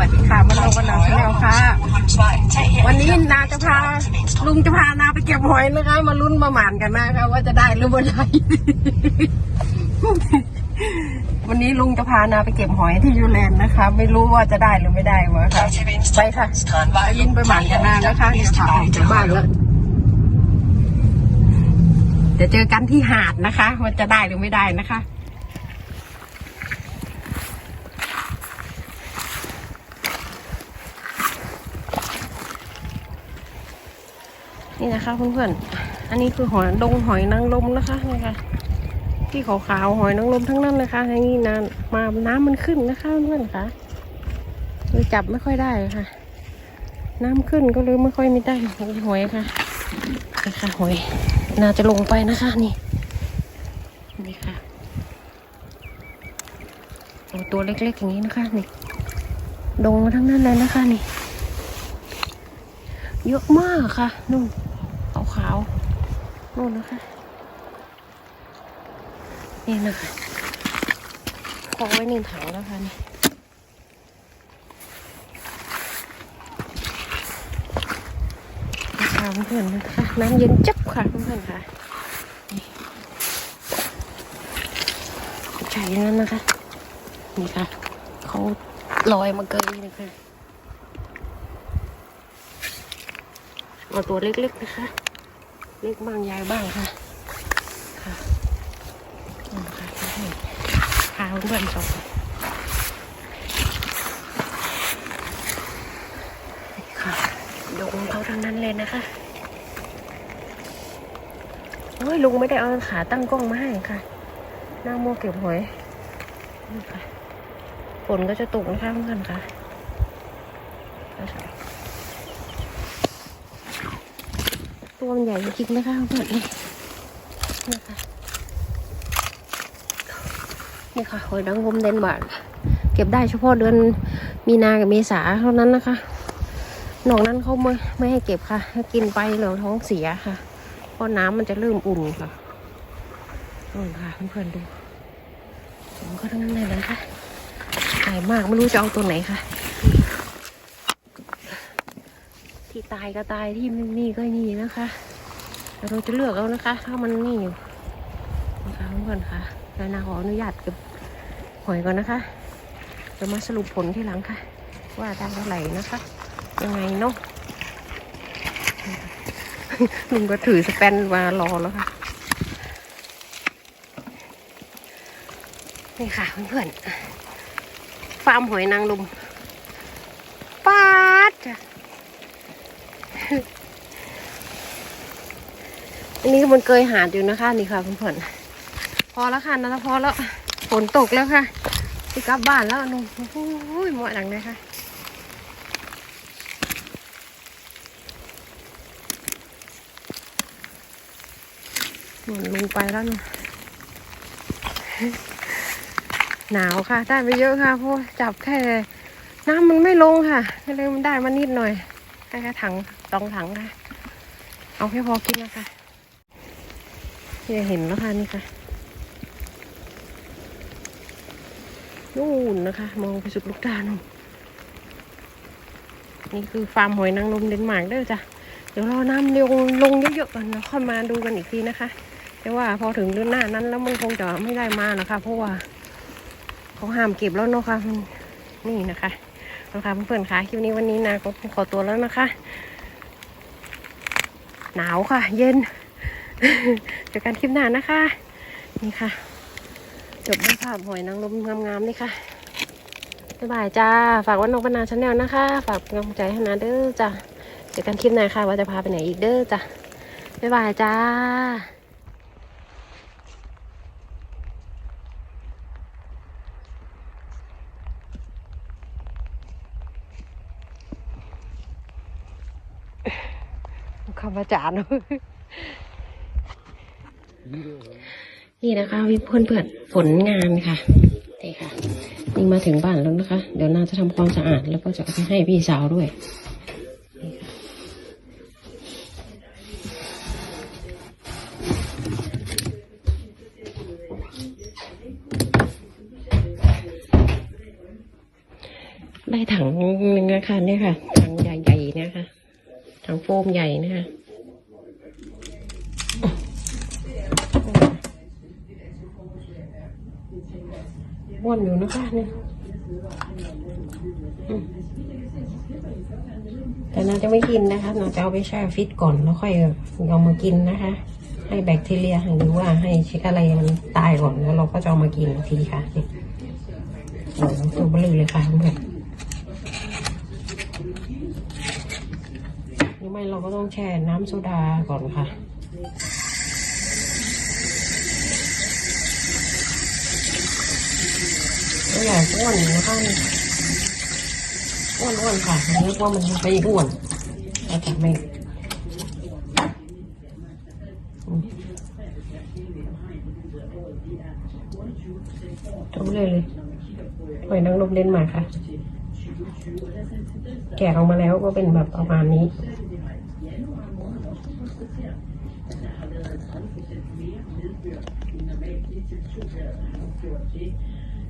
วัสดีค่ะมันเราวันนาชาแนลค่ะ วันนี้นาจะพาลุงจะพานาไปเก็บหอยนะคะ มาลุ้นมาหมานกันนะคะว่าจะได้หรือไม่ได้วันนี้ลุงจะพานาไปเก็บหอยที่ยูแลนนะคะ ไม่รู้ว่าจะได้หรือไม่ได้วะค่ะไปค่ะไปยินไปหมานกันนานะคะเนี่ยค่ะออกจากบ้านแล้วเดี๋ยวเจอกันที่หาดนะคะว่าจะได้หรือไม่ได้นะคะ นี่นะคะเพื่อนๆ อันนี้คือหอยดงหอยนางรมนะคะนี่ค่ะที่ขาวๆหอยนางรมทั้งนั้นเลยค่ะอย่างนี้นานมาน้ำมันขึ้นนะคะเพื่อนๆค่ะเลยจับไม่ค่อยได้ค่ะ น้ำขึ้นก็เลยไม่ค่อยมีได้หอยค่ะนี่ค่ะหอยน่าจะลงไปนะคะนี่นี่ค่ะโอ้ตัวเล็กๆอย่างนี้นะคะนี่ดงมาทั้งนั้นเลยนะคะนี่ เยอะมากค่ะนู่นาวนู่นนะคะนี่นะคะพกไว้ในถังแล้วค่ะนี่ค่ะเพื่อนๆนะคะน้ำเย็นจับค่ะเพื่อนๆค่ะใช่อย่างนั้นนะคะ นี่ค่ะเขาลอยมาเกินนะคะเอาตัวเล็กๆนะคะ เล็กบ้างใหญ่บ้างค่ะ ค่ะนี่นะคะให้พาเพื่อนๆชมนี่ค่ะดงเขาทั้งนั้นเลยนะคะโอ้ยลุงไม่ได้เอาขาตั้งกล้องมาให้ค่ะหน้าโมวเก็บหอยนี่ค่ะฝนก็จะตกนะคะเพื่อนค่ะ ตัวมันใหญ่จริงๆนะคะเพื่อนนี่นี่ค่ะนี่ค่ะหอยนางรมเดนมาร์กเก็บได้เฉพาะเดือนมีนากับเมษาเท่านั้นนะคะนอกนั้นเขาไม่ไม่ให้เก็บค่ะ ให้กินไปเดี๋ยวท้องเสียค่ะ เพราะน้ำมันจะเริ่มอุ่นค่ะนู่นค่ะเพื่อนๆดูผมก็ทั้งนั้นเลยนะคะใหญ่มากไม่รู้จะเอาตัวไหนค่ะ ที่ตายก็ตายที่ไม่มีก็มีนะคะแต่เราจะเลือกเอานะคะ ถ้ามันนี่อยู่นะคะเพื่อนค่ะแล้วนาขออนุญาตเก็บหอยก่อนนะคะจะมาสรุปผลที่หลังค่ะ ว่าได้เท่าไหร่นะคะ ยังไงเนาะลุงก็ถือสแปนมารอแล้วค่ะนี่ค่ะเพื่อนๆฟาร์มหอยนางรมปาดจ้ะ อันนี้มันเกยหาดอยู่นะคะนี่ค่ะเพื่อนๆพอแล้วค่ะนะพอแล้วฝนตกแล้วค่ะจะกลับบ้านแล้วนุ่มโอ้ยหมาะจังเลยค่ะหมุนลงไปแล้วนุ่มหนาวค่ะ ได้ไปเยอะค่ะเพราะว่าจับแค่น้ำมันไม่ลงค่ะก็เลยมันได้มานิดหน่อยได้แค่ถังสองถังค่ะ เอาแค่พอกินนะคะ ที่จะเห็นแล้วค่ะนี่ค่ะนู่นนะคะ มองไปสุดลูกตาลนนี่คือฟาร์มหอยนางรมเดนมาร์กเด้อจ้ะเดี๋ยวรอน้ำลงลงเยอะๆก่อนแล้วค่อยมาดูกันอีกทีนะคะแต่ว่าพอถึงเดือนหน้านั้นแล้วมันคงจะไม่ได้มานะคะ เพราะว่าเขาห้ามเก็บแล้วเนาะค่ะนนี่นะคะนะคะเพื่อนๆคะคลิปนี้วันนี้นะก็ขอตัวแล้วนะคะ หนาวค่ะ เย็น เจอกันคลิปหน้านะคะ นี่ค่ะ จบด้วยภาพหอยนางรมงามๆนี่ค่ะบ๊ายบายจ้า ฝากวันนกบรรณาชาแนลนะคะ ฝากกำลังใจให้นะเด้อจ้าเจอกันคลิปหน้าค่ะ ว่าจะพาไปไหนอีกเด้อจ้าบ๊ายบายจ้าคำว่าจาน นี่นะคะวิเพื่อนเพื่อนผลงานค่ะนี่ค่ะนี่มาถึงบ้านแล้วนะคะ เดี๋ยวนาจะทำความสะอาดแล้วก็จะเอาไปให้พี่สาวด้วยได้ถังหนึ่งนะคะเนี่ยค่ะถังใหญ่ๆนี่ยค่ะถังโฟมใหญ่นะคะ ว่นอยู่นะคะเนี่ยแต่นาจะไม่กินนะคะนาจะเอาไปแช่ฟิตก่อนแล้วค่อยเอามากินนะคะ ให้แบคทีเรียหรือว่าให้เชื้ออะไรมันตายก่อนแล้วเราก็จะเอามากินอีกทีค่ะนี่โอ้โหตัวเบลือเลยค่ะเพื่อนหรือไม่เราก็ต้องแช่น้ำโซดาก่อนค่ะ ตัวใหญ่อ้วนอยู่นะคะนี่อ้วนอ้วนค่ะนึกว่ามันไปอ้วนแต่ไม่อืมตัวเลยเลยหอยนางรมเดนมาค่ะ แกะออกมาแล้วก็เป็นแบบประมาณนี้